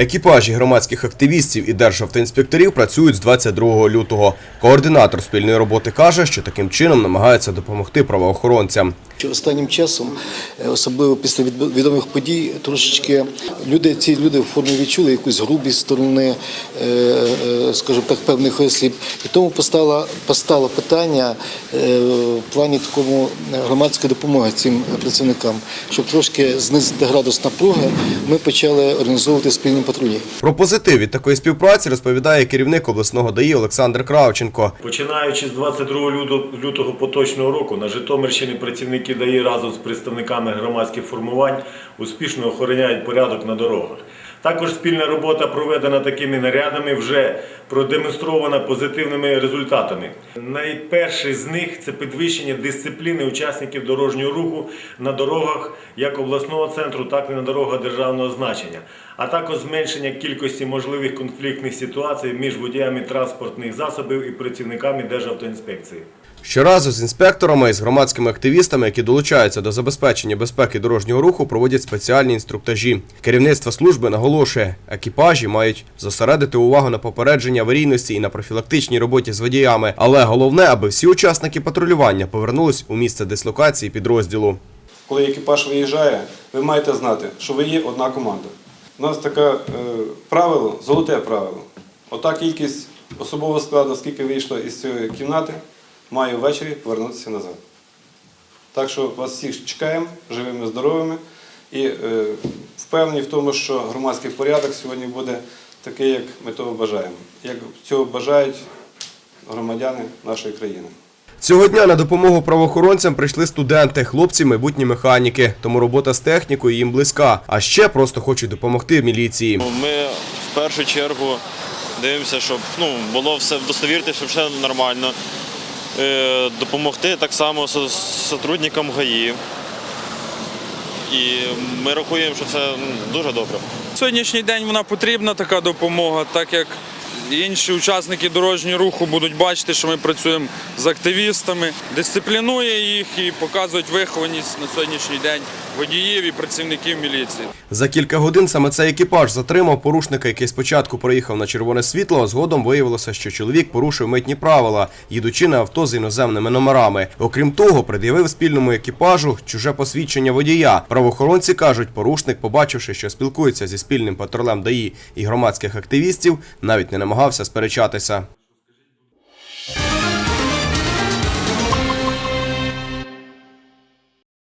Екіпажі громадських активістів і державтоінспекторів працюють з 22 лютого. Координатор спільної роботи каже, що таким чином намагається допомогти правоохоронцям. Що Останнім часом, е, особливо після від- відомих подій, трошечки люди, ці люди в формі відчули якусь грубість сторони, е, е, скажімо так, певних осіб. І тому постало, постало питання в плані такому громадської допомоги цим працівникам, щоб трошки знизити градус напруги, ми почали організовувати спільні патрулі. Про позитив від такої співпраці розповідає керівник обласного ДАІ Олександр Кравченко. Починаючи з 22 лютого, лютого поточного року на Житомирщині працівники ДАІ разом з представниками громадських формувань успішно охороняють порядок на дорогах. Також спільна робота проведена такими нарядами вже продемонстрована позитивними результатами. Найперший з них це підвищення дисципліни учасників дорожнього руху на дорогах як обласного центру, так і на дорогах державного значення, а також зменшення кількості можливих конфліктних ситуацій між водіями транспортних засобів і працівниками Державтоінспекції. Щоразу з інспекторами і з громадськими активістами, які долучаються до забезпечення безпеки дорожнього руху, проводять спеціальні інструктажі. Керівництво служби наголошує, екіпажі мають зосередити увагу на попередження аварійності і на профілактичній роботі з водіями. Але головне, аби всі учасники патрулювання повернулись у місце дислокації підрозділу. Коли екіпаж виїжджає, ви маєте знати, що ви є одна команда. У нас таке е, правило, золоте правило. Ота кількість особового складу, скільки вийшло із цієї кімнати, має ввечері повернутися назад. Так що вас всіх чекаємо живими, здоровими і е, впевнені в тому, що громадський порядок сьогодні буде такий, як ми того бажаємо, як цього бажають громадяни нашої країни. Цього дня на допомогу правоохоронцям прийшли студенти, хлопці, майбутні механіки. Тому робота з технікою їм близька. А ще просто хочуть допомогти міліції. Ми в першу чергу дивимося, щоб ну, було все достовірити, щоб все нормально. Е, допомогти так само со- сотрудникам ГАІ. І ми рахуємо, що це дуже добре. Сьогоднішній день вона потрібна така допомога, так як інші учасники дорожнього руху будуть бачити, що ми працюємо з активістами, дисциплінує їх і показують вихованість на сьогоднішній день водіїв і працівників міліції. За кілька годин саме цей екіпаж затримав порушника, який спочатку проїхав на червоне світло, а згодом виявилося, що чоловік порушив митні правила, їдучи на авто з іноземними номерами. Окрім того, пред'явив спільному екіпажу чуже посвідчення водія. Правоохоронці кажуть, порушник, побачивши, що спілкується зі спільним патрулем ДАІ і громадських активістів, навіть не намагався сперечатися.